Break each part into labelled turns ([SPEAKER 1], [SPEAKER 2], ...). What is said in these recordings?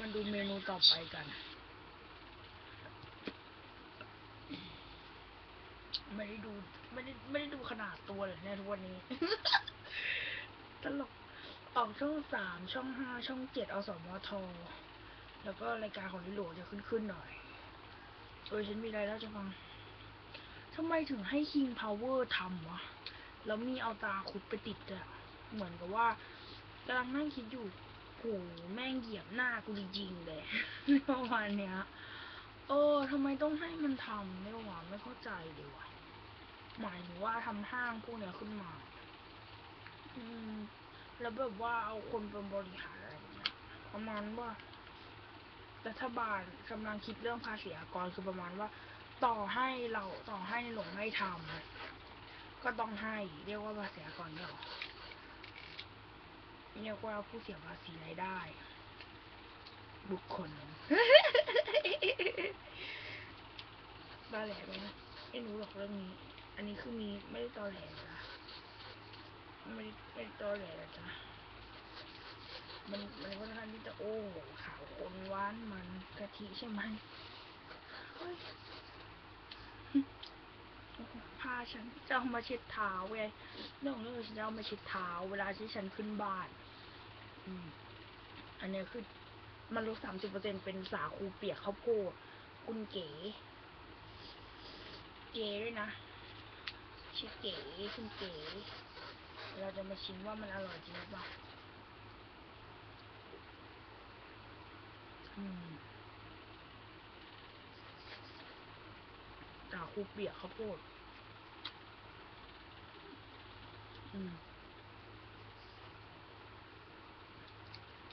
[SPEAKER 1] มันดูเมนูต่อไปกัน ไม่ได้ดูไม่ได้ไม่ได้ดูขนาดตัวเลยเนี่ยทุกวันนี้ ตลกออกช่องสามช่องห้าช่องเจ็ดอสมทแล้วก็รายการของลิโหลจะขึ้นขึ้นหน่อยเออฉันมีอะไรแล้วจะฟังทำไมถึงให้ King Power ทำวะ แล้วมีเอาตาคุดไปติดอะเหมือนกับว่ากำลังนั่งคิดอยู่ โหแม่งเหยียบหน้ากูจริงๆเลยประมาณเนี้ยเออทำไมต้องให้มันทำไม่หวาไม่เข้าใจเลยวะหมายถึงว่าทำห้างพวกเนี้ยขึ้นมา อืม แล้วแบบว่าเอาคนเป็นบริหารอะไรเนี้ยประมาณว่ารัฐบาลกำลังคิดเรื่องภาษีอากรคือประมาณว่า ต่อให้เราต่อให้หลงให้ทำก็ต้องให้ เรียกว่าภาษีอากรเนี่ยหรอ เรียกว่าผู้เสียภาษีรายได้ บุคคลตอแหลไหมไม่รู้หรอกเรื่องนี้ อันนี้คือมีไม่ได้ตอแหลนะไม่ได้ไม่ได้ตอแหลนะจ๊ะมันมันค่อนข้างที่จะโอ้ขาวคนหวานมันกะทิใช่ไหมาฉันจะเอามาเช็ดเท้าไงเรื่องของเรื่องฉันจะเอามาเช็ดเท้าเวลาที่ฉันขึ้นบ้าน อืม อันนี้คือมันลดสามสิบเปอร์เซ็นเป็นสาคูเปียกข้าวโพดคุณเก๋ เก๋ด้วยนะชื่อเก๋คุณเก๋ เราจะมาชิมว่ามันอร่อยจริงหรือเปล่าสาคูเปียกข้าวโพด ม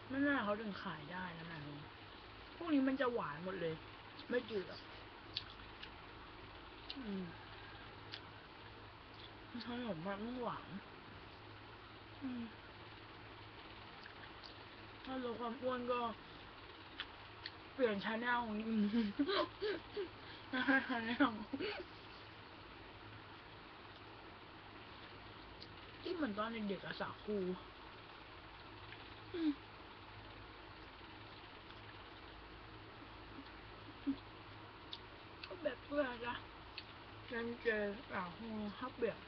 [SPEAKER 1] ไม่น่าเขาถึงขายได้นะแบบนี้ พวกนี้มันจะหวานหมดเลย ไม่จืดหรอกอืมขนมมันหวานอืมถ้าลดความอ้วนก็เปลี่ยนชาแนลนิดนึงนะฮะชาแนล เหมือนตอนเด็กๆอะสาคูแบบเพื่อจะฉันเจอสาคูฮับเบียบ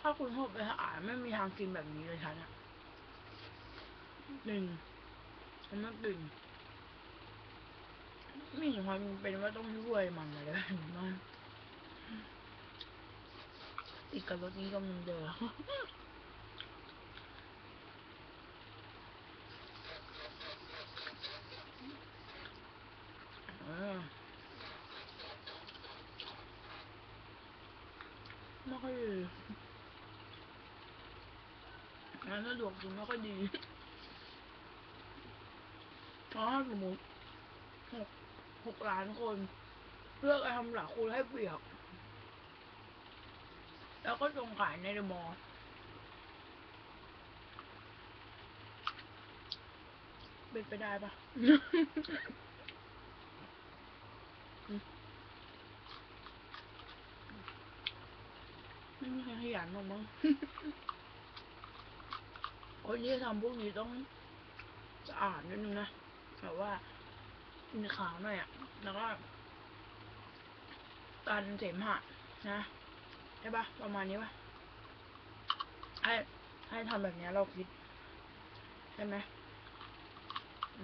[SPEAKER 1] ถ้าคุณพบไปอ่านไม่มีทางกินแบบนี้เลยฉันอะหนึ่งมันไม่กลิ่นไม่เห็นความเป็นว่าต้องช่วยมันอะไรแบบนี้ ติดกับรถนี้ก็มันเดิมอ่าไม่ค่อยดีงานสะดวกกินไม่ค่อยดีถ้าสมมติหกหกล้านคน เลือกไอ้ทำหลักคูณให้เปียก แล้วก็ส่งขายในเดอะมอลล์เป็นไปได้ปะ ไม่มีใครขยันหรอกมั้ง คนที่ทำพวกนี้ต้องสะอาดนิดนึงนะแบบว่ามีขาวหน่อยอะแล้วก็การเสมหะนะ ใช่ปะประมาณนี้ปะให้ให้ทำแบบนี้เราคิด ใช่ไหม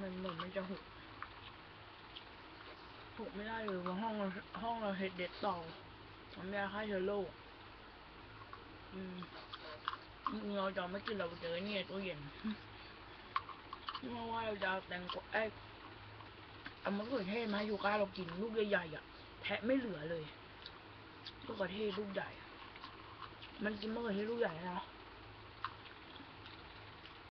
[SPEAKER 1] มันเหมือนมันจะหกหกไม่ได้เลยว่าห้องเราห้องเราเห็ดเด็ดต่อมันไม่ได้ค่าเชื้อโรคอืมเราจะไม่กินเราเจอเนี่ยตู้เย็นเพราะว่าเราจะแตงกวาไอ้เอามะเขือเทศมาให้ยูก้าเรากินลูกใหญ่ๆอะ แทะไม่เหลือเลยมะเขือเทศลูกใหญ่ มันกินมะเขือเทศลูกใหญ่นะ